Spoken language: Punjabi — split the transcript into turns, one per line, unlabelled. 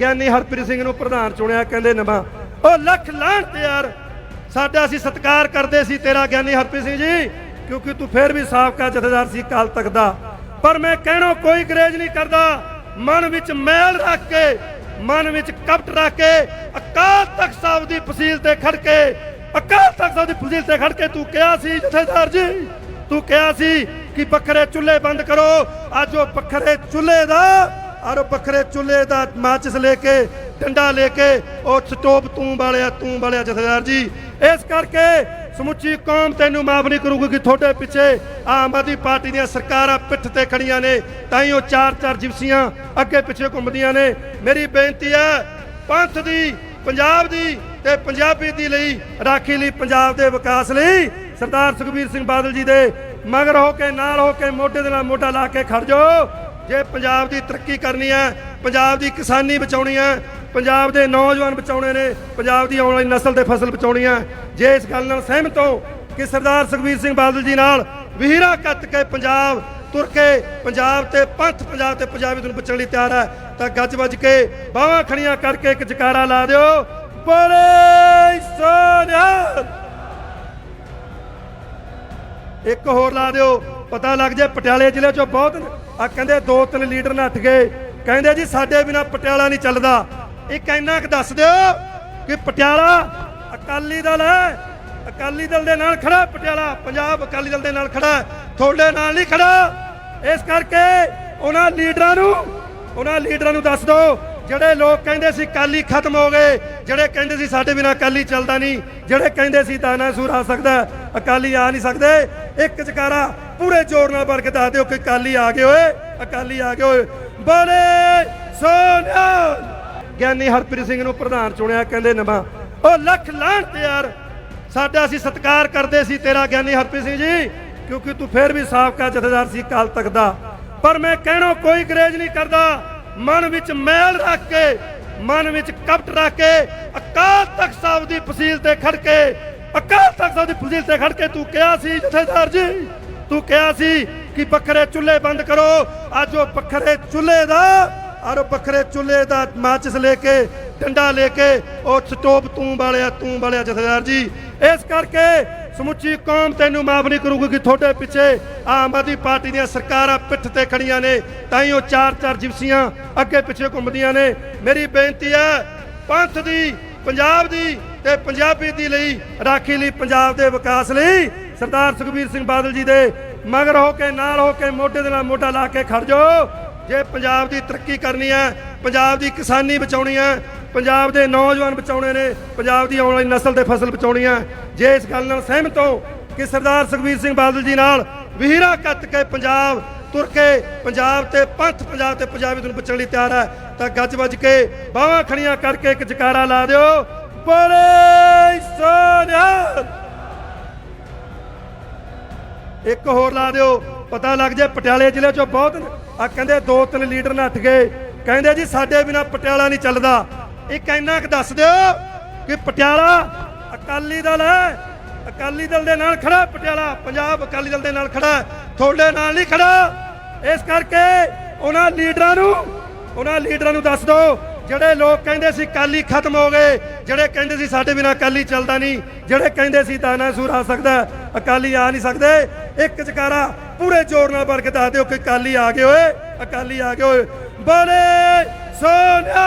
ਗਿਆਨੀ ਹਰਪ੍ਰੀਤ ਸਿੰਘ ਨੂੰ ਪ੍ਰਧਾਨ ਚੁਣਿਆ, ਕਹਿੰਦੇ ਨਵਾਂ, ਉਹ ਲੱਖ ਲਾਹਣ ਤੇ ਯਾਰ ਸਾਡਾ ਅਸੀਂ ਸਤਿਕਾਰ ਕਰਦੇ ਸੀ ਤੇਰਾ ਗਿਆਨੀ ਹਰਪ੍ਰੀਤ ਸਿੰਘ ਜੀ, ਕਿਉਂਕਿ ਤੂੰ ਫੇਰ ਵੀ ਸਾਬਕਾ ਜਥੇਦਾਰ ਸੀ ਕਾਲ ਤੱਕ ਦਾ। ਪਰ ਮੈਂ ਕਹਿਣੋ ਕੋਈ ਗਰੇਜ ਨਹੀਂ ਕਰਦਾ, ਮਨ ਵਿੱਚ ਮੈਲ ਰੱਖ ਕੇ, ਮਨ ਵਿੱਚ ਕਪਟ ਰੱਖ ਕੇ, ਅਕਾਲ ਤਖਤ ਸਾਹਿਬ ਦੀ ਫਸੀਲ ਤੇ ਖੜ ਕੇ, ਅਕਾਲ ਤਖਤ ਸਾਹਿਬ ਦੀ ਫਸੀਲ ਤੇ ਖੜ ਕੇ ਤੂੰ ਕਿਹਾ ਸੀ ਜਥੇਦਾਰ ਜੀ, ਤੂੰ ਕਿਹਾ ਸੀ ਕਿ ਬੱਕਰੇ ਚੁੱਲ੍ਹੇ ਬੰਦ ਕਰੋ, ਅੱਜ ਉਹ ਬੱਕਰੇ ਚੁੱਲ੍ਹੇ ਦਾ ਔਰ ਉਹ ਬੱਕਰੇ ਚੁੱਲ੍ਹੇ ਦਾ ਮਾਚਿਸ ਲੈ ਕੇ, ਡੰਡਾ ਲੈ ਕੇ, ਉਹ ਸਟੋਪ ਤੂੰ ਵਾਲਿਆ ਤੂੰ ਵਾਲਿਆ ਜਥੇਦਾਰ ਜੀ। ਇਸ ਕਰਕੇ ਸਮੁੱਚੀ ਕੌਮ ਤੈਨੂੰ ਮਾਫ ਨਹੀਂ ਕਰੂਗੀ ਕਿ ਤੁਹਾਡੇ ਪਿੱਛੇ ਆਮ ਆਦਮੀ ਪਾਰਟੀ ਦੀਆਂ ਸਰਕਾਰਾਂ ਪਿੱਠ ਤੇ ਖੜੀਆਂ ਨੇ, ਤਾਂ ਹੀ ਉਹ ਚਾਰ ਚਾਰ ਜਿਪਸੀਆਂ ਅੱਗੇ ਪਿੱਛੇ ਘੁੰਮਦੀਆਂ ਨੇ। ਮੇਰੀ ਬੇਨਤੀ ਹੈ, ਪੰਥ ਦੀ, ਪੰਜਾਬ ਦੀ ਤੇ ਪੰਜਾਬੀ ਦੀ ਲਈ ਰਾਖੀ ਲਈ ਪੰਜਾਬ ਦੇ ਵਿਕਾਸ ਲਈ ਸਰਦਾਰ ਸੁਖਬੀਰ ਸਿੰਘ ਬਾਦਲ ਜੀ ਦੇ ਮਗਰ ਹੋ ਕੇ, ਨਾਲ ਹੋ ਕੇ ਮੋਢੇ ਦੇ ਨਾਲ ਮੋਢਾ ਲਾ ਕੇ ਖੜ ਜਾਓ। ਜੇ ਪੰਜਾਬ ਦੀ ਤਰੱਕੀ ਕਰਨੀ ਹੈ, ਪੰਜਾਬ ਦੀ ਕਿਸਾਨੀ ਬਚਾਉਣੀ ਹੈ, ਪੰਜਾਬ ਦੇ ਨੌਜਵਾਨ ਬਚਾਉਣੇ ਨੇ, ਪੰਜਾਬ ਦੀ ਆਉਣ ਵਾਲੀ ਨਸਲ ਤੇ ਫਸਲ ਬਚਾਉਣੀ ਹੈ। ਜੇ ਇਸ ਗੱਲ ਨਾਲ ਸਹਿਮਤ ਹੋ ਕਿ ਸਰਦਾਰ ਸੁਖਬੀਰ ਸਿੰਘ ਬਾਦਲ ਜੀ ਨਾਲ ਵੀਰਾ ਕੱਤ ਕੇ ਪੰਜਾਬ ਤੁਰ ਕੇ ਪੰਜਾਬ ਤੇ ਪੰਥ ਪੰਜਾਬ ਤੇ ਪੰਜਾਬੀ ਨੂੰ ਬਚਣ ਲਈ ਤਿਆਰ ਹੈ, ਤਾਂ ਗੱਜ ਵੱਜ ਕੇ ਬਾਹਾਂ ਖੜੀਆਂ ਕਰਕੇ ਇੱਕ ਜਕਾਰਾ ਲਾ ਦਿਓ। ਬੋਲੇ ਸੋਨਿਆ ਇੱਕ ਹੋਰ ਲਾ ਦਿਓ, ਪਤਾ ਲੱਗ ਜਾਏ ਪਟਿਆਲੇ ਜ਼ਿਲ੍ਹੇ ਚੋਂ ਬਹੁਤ ਆ ਕਹਿੰਦੇ ਦੋ ਤਿੰਨ ਲੀਡਰ ਨੱਠ ਗਏ। ਕਹਿੰਦੇ ਜੀ ਸਾਡੇ ਬਿਨਾ ਪਟਿਆਲਾ ਨਹੀਂ ਚੱਲਦਾ। ਇੱਕ ਇੰਨਾ ਕੁ ਦੱਸ ਦਿਓ ਕਿ ਪਟਿਆਲਾ ਅਕਾਲੀ ਦਲ ਹੈ। ਅਕਾਲੀ ਦਲ ਦੇ ਨਾਲ ਖੜਾ ਪਟਿਆਲਾ, ਪੰਜਾਬ ਅਕਾਲੀ ਦਲ ਦੇ ਨਾਲ ਖੜਾ, ਤੁਹਾਡੇ ਨਾਲ ਨਹੀਂ ਖੜਾ। ਇਸ ਕਰਕੇ ਉਹਨਾਂ ਲੀਡਰਾਂ ਨੂੰ, ਉਹਨਾਂ ਲੀਡਰਾਂ ਨੂੰ ਦੱਸ ਦਿਓ। ਜਿਹੜੇ ਲੋਕ ਕਹਿੰਦੇ ਸੀ ਕਾਲੀ ਖਤਮ ਹੋ ਗਏ, ਜਿਹੜੇ ਕਹਿੰਦੇ ਸੀ ਸਾਡੇ ਬਿਨਾ ਅਕਾਲੀ ਚੱਲਦਾ ਨਹੀਂ, ਜਿਹੜੇ ਕਹਿੰਦੇ ਸੀ ਦਾਨਾਸੂਰ ਆ ਸਕਦਾ, ਅਕਾਲੀ ਆ ਨਹੀਂ ਸਕਦੇ, ਇੱਕ ਜਕਾਰਾ ਪੂਰੇ ਜ਼ੋਰ ਨਾਲ ਭਰ ਕੇ ਦੱਸ ਦਿਓ ਕਿ ਅਕਾਲੀ ਆ ਗਏ ਓਏ ਅਕਾਲੀ ਆ ਗਏ ਓਏ ਬੋਲੇ ਸੋਨਿਆ। ਗਿਆਨੀ ਹਰਪ੍ਰੀਤ ਸਿੰਘ ਨੂੰ ਪ੍ਰਧਾਨ ਚੁਣਿਆ, ਕਹਿੰਦੇ ਨਵਾਂ, ਉਹ ਲੱਖ ਲਾਣ ਤੇ ਯਾਰ ਸਾਡਾ ਅਸੀਂ ਸਤਿਕਾਰ ਕਰਦੇ ਸੀ ਤੇਰਾ ਗਿਆਨੀ ਹਰਪ੍ਰੀਤ ਸਿੰਘ ਜੀ, ਕਿਉਂਕਿ ਤੂੰ ਫੇਰ ਵੀ ਸਾਬਕਾ ਜਥੇਦਾਰ ਸੀ ਕਾਲ ਤੱਕ ਦਾ। ਪਰ ਮੈਂ ਕਹਿਣੋ ਕੋਈ ਗਰੇਜ ਨਹੀਂ ਕਰਦਾ। ਮਨ ਵਿੱਚ ਮੈਲ ਰੱਖ ਕੇ, ਮਨ ਵਿੱਚ ਕਪਟ ਰੱਖ ਕੇ, ਅਕਾਲ ਤਖਤ ਸਾਹਿਬ ਦੀ ਫਸੀਲ ਤੇ ਖੜ ਕੇ, ਅਕਾਲ ਤਖਤ ਸਾਹਿਬ ਦੀ ਫਸੀਲ ਤੇ ਖੜ ਕੇ ਤੂੰ ਕਿਹਾ ਸੀ, ਜਥੇਦਾਰ ਜੀ, ਤੂੰ ਕਿਹਾ ਸੀ ਕਿ ਬੱਕਰੇ ਚੁੱਲ੍ਹੇ ਬੰਦ ਕਰੋ। ਅੱਜ ਉਹ ਬੱਕਰੇ ਚੁੱਲ੍ਹੇ ਦਾ, ਔਰ ਉਹ ਬੱਕਰੇ ਚੁੱਲ੍ਹੇ ਦਾ ਮਾਚਿਸ ਲੈ ਕੇ, ਡੰਡਾ ਲੈ ਕੇ, ਉਹ ਸਟੋਪ ਤੂੰ ਵਾਲਿਆ ਤੂੰ ਵਾਲਿਆ ਜਥੇਦਾਰ ਜੀ। ਇਸ ਕਰਕੇ ਸਮੁੱਚੀ ਕੌਮ ਤੈਨੂੰ ਮਾਫ ਨਹੀਂ ਕਰੂਗੀ ਕਿ ਤੁਹਾਡੇ ਪਿੱਛੇ ਆਮ ਆਦਮੀ ਪਾਰਟੀ ਦੀਆਂ ਸਰਕਾਰਾਂ ਪਿੱਠ ਤੇ ਖੜੀਆਂ ਨੇ, ਤਾਂ ਹੀ ਉਹ ਚਾਰ ਚਾਰ ਜਿਪਸੀਆਂ ਅੱਗੇ ਪਿੱਛੇ ਘੁੰਮਦੀਆਂ ਨੇ। ਮੇਰੀ ਬੇਨਤੀ ਹੈ, ਪੰਥ ਦੀ, ਪੰਜਾਬ ਦੀ ਤੇ ਪੰਜਾਬੀ ਦੀ ਲਈ ਰਾਖੀ ਲਈ ਪੰਜਾਬ ਦੇ ਵਿਕਾਸ ਲਈ ਸਰਦਾਰ ਸੁਖਬੀਰ ਸਿੰਘ ਬਾਦਲ ਜੀ ਦੇ ਮਗਰ ਹੋ ਕੇ, ਨਾਲ ਹੋ ਕੇ ਮੋਢੇ ਦੇ ਨਾਲ ਮੋਢਾ ਲਾ ਕੇ ਖੜ ਜਾਓ। ਜੇ ਪੰਜਾਬ ਦੀ ਤਰੱਕੀ ਕਰਨੀ ਹੈ, ਪੰਜਾਬ ਦੀ ਕਿਸਾਨੀ ਬਚਾਉਣੀ ਹੈ, ਪੰਜਾਬ ਦੇ ਨੌਜਵਾਨ ਬਚਾਉਣੇ ਨੇ, ਪੰਜਾਬ ਦੀ ਆਉਣ ਵਾਲੀ ਨਸਲ ਤੇ ਫਸਲ ਬਚਾਉਣੀ ਹੈ। ਜੇ ਇਸ ਗੱਲ ਨਾਲ ਸਹਿਮਤ ਹੋ ਕਿ ਸਰਦਾਰ ਸੁਖਬੀਰ ਸਿੰਘ ਬਾਦਲ ਜੀ ਨਾਲ ਵੀਰਾ ਕੱਤ ਕੇ ਪੰਜਾਬ ਤੁਰ ਕੇ ਪੰਜਾਬ ਤੇ ਪੰਥ ਪੰਜਾਬ ਤੇ ਪੰਜਾਬੀ ਨੂੰ ਬਚਣ ਲਈ ਤਿਆਰ ਹੈ, ਤਾਂ ਗੱਜ ਵੱਜ ਕੇ ਬਾਹਾਂ ਖੜੀਆਂ ਕਰਕੇ ਇੱਕ ਜਕਾਰਾ ਲਾ ਦਿਓ। ਬੜੇ ਸੋਨਿਆ ਇੱਕ ਹੋਰ ਲਾ ਦਿਓ, ਪਤਾ ਲੱਗ ਜਾਏ ਪਟਿਆਲੇ ਜ਼ਿਲ੍ਹੇ ਚੋਂ ਬਹੁਤ ਆ ਕਹਿੰਦੇ ਦੋ ਤਿੰਨ ਲੀਡਰ ਨੱਠ ਗਏ। ਕਹਿੰਦੇ ਜੀ ਸਾਡੇ ਬਿਨਾ ਪਟਿਆਲਾ ਨਹੀਂ ਚੱਲਦਾ। ਇੱਕ ਇੰਨਾ ਕੁ ਦੱਸ ਦਿਓ ਕਿ ਪਟਿਆਲਾ ਅਕਾਲੀ ਦਲ ਹੈ। ਅਕਾਲੀ ਦਲ ਦੇ ਨਾਲ ਖੜਾ ਪਟਿਆਲਾ। ਪੰਜਾਬ ਅਕਾਲੀ ਦਲ ਦੇ ਨਾਲ ਖੜਾ। ਤੁਹਾਡੇ ਨਾਲ ਨਹੀਂ ਖੜਾ। ਇਸ ਕਰਕੇ ਉਹਨਾਂ ਲੀਡਰਾਂ ਨੂੰ, ਉਹਨਾਂ ਲੀਡਰਾਂ ਨੂੰ ਦੱਸ ਦਿਓ। ਜਿਹੜੇ ਲੋਕ ਕਹਿੰਦੇ ਸੀ ਕਾਲੀ ਖਤਮ ਹੋ ਗਏ, ਜਿਹੜੇ ਕਹਿੰਦੇ ਸੀ ਸਾਡੇ ਬਿਨਾ ਅਕਾਲੀ ਚੱਲਦਾ ਨਹੀਂ, ਜਿਹੜੇ ਕਹਿੰਦੇ ਸੀ ਦਾਨਾਸੂਰ ਆ ਸਕਦਾ। ਅਕਾਲੀ ਆ ਨਹੀਂ ਸਕਦੇ। ਇੱਕ ਚਕਾਰਾ ਪੂਰੇ ਜ਼ੋਰ ਨਾਲ ਭਰ ਕੇ ਦੱਸ ਦਿਓ ਕਿ ਅਕਾਲੀ ਆ ਗਏ ਓਏ ਅਕਾਲੀ ਆ ਗਏ ਓਏ ਬੋਲੇ ਸੋਨਿਆ।